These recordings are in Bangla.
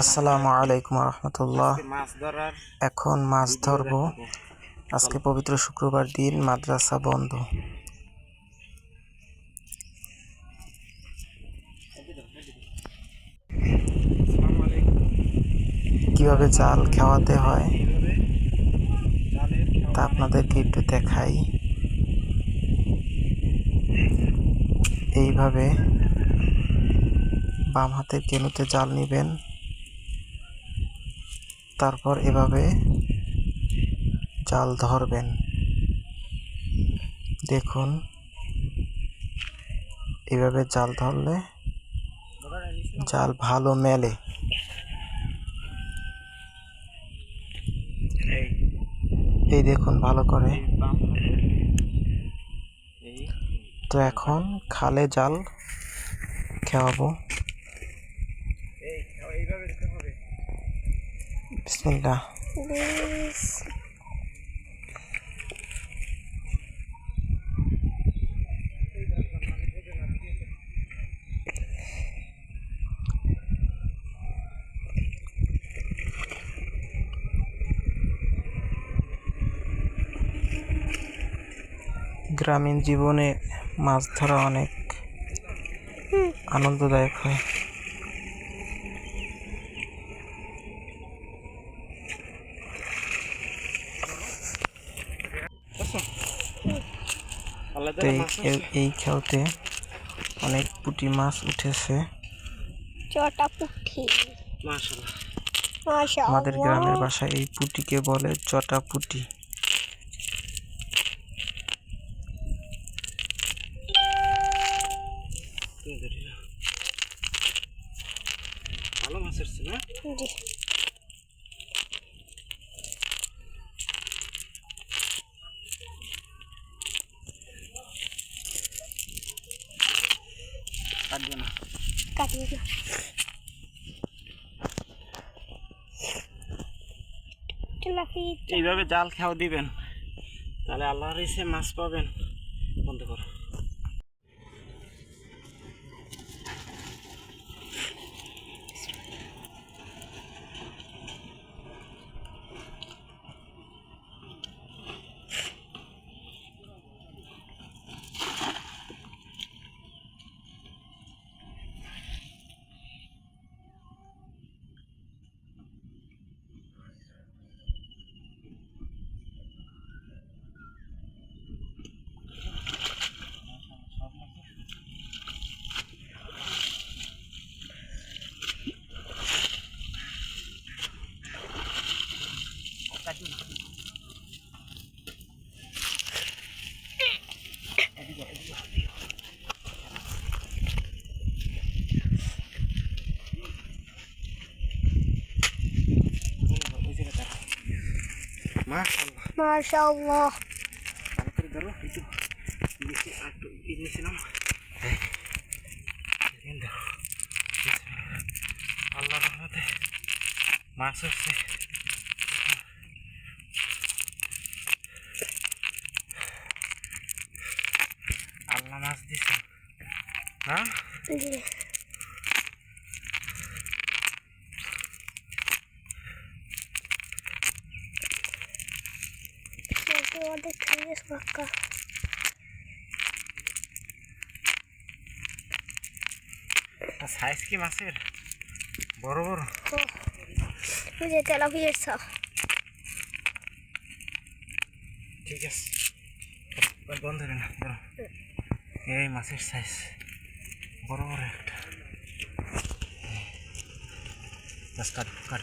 আসসালামু আলাইকুম রহমতুল্লাহ এখন মাছ ধরবো। আজকে পবিত্র শুক্রবার দিন মাদ্রাসা বন্ধ। কীভাবে জাল খাওয়াতে হয়? তা আপনাদেরকে একটু দেখাই। এইভাবে বাম হাতের কেনুতে জাল নেবেন। তারপর এভাবে জাল ধরবেন। দেখুন, এভাবে জাল ধরলে? জাল ভালো মেলে। এই দেখুন, ভালো করে। তো এখন খালে জাল খেওয়াবো এই খেওয়া এইভাবে দিতে হবে বিসমিল্লাহ গ্রামীণ জীবনে মাছ ধরা অনেক আনন্দদায়ক হয়। তো এই এই খেলতে অনেক পুঁটি মাছ উঠেছে। চটা পুঠি আমাদের গ্রামের ভাষায় এই পুঁটিকে বলে চটা পুঁটি। ভালো মাছ এসছে না? না। কাটিয়ে দিও তেলাপিয়া এইভাবে জাল খাও দিবেন। তাহলে আল্লাহর ইসে মাছ পাবেন বন্ধ করো ওই জায়গায় দেখো মাশাআল্লাহ মাশাআল্লাহ করে ধরো একটু নিচে একটু নিচে দেখো আল্লাহ রহমতে মাছ হচ্ছে আল্লাহ মাছ দিছে হ্যাঁ জি সেটা অর্ধেক খেয়ে গেছে কাকা সাইজ কি মাছের? বড় বড়? যে তেলাপিয়ার সাপ ঠিক আছে। বন্ধ না ধরো এই মাছের সাইজ বড় বড় একটা। কাট কাট।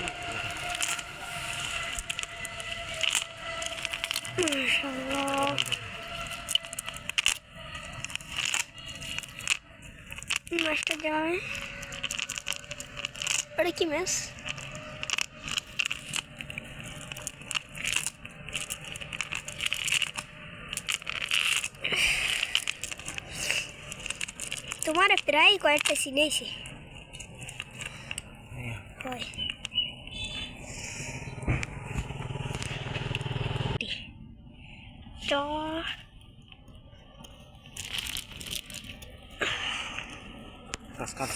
ওটা কি মাছ? তোমার প্রায় কয়েকটা চিনেছে এই, হয় চ গাছ কাট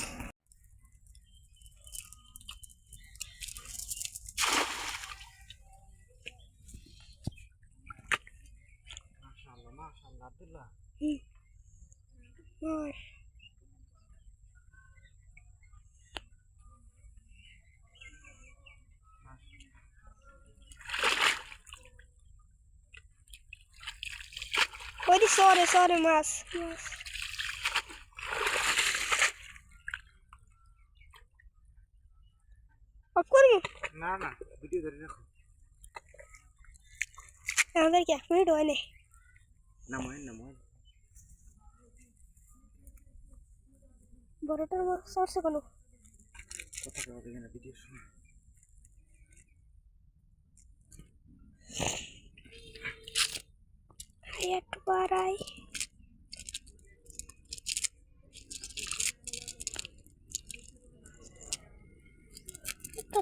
মাশাআল্লাহ মাশাআল্লাহ আব্দুল্লাহ হয় ওই সরে সরে মাছ মাছ অফ করব না না ভিডিও ধরে রাখো আমাদেরকে এক মিনিট হয় না নামায় নামায় বড়টার মাছ সরছে কোনো? কথা বলা দেখে না ভিডিও শুনে। একটু বাড়াই।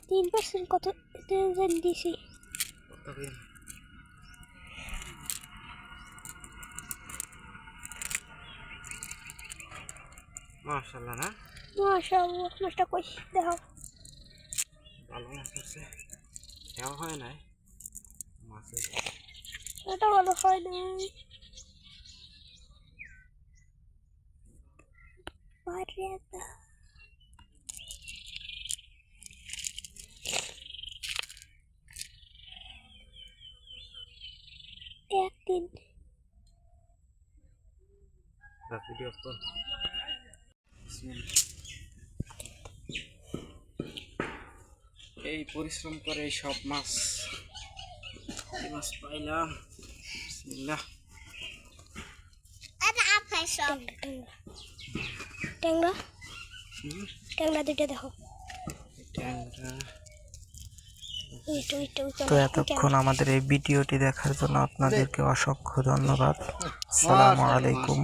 তিন পার্সেন্ট কত জান মাশাআল্লাহ না? মাশাআল্লাহ মাছটা কই? দেখো ভালো মাছ আছে দেওয়া হয় নাই। মাছের এটা ভালো হয় নাই। দাও একদিন। ভিডিও কর। এই পরিশ্রম করে এই সব মাছ। মাছ পাইলাম। বিসমিল্লাহ। ট্যাংরা হুম, ট্যাংরা। দুটো দেখো। তো এতক্ষণ আমাদের এই ভিডিওটি দেখার জন্য আপনাদেরকে অসংখ্য ধন্যবাদ। আসসালামু আলাইকুম।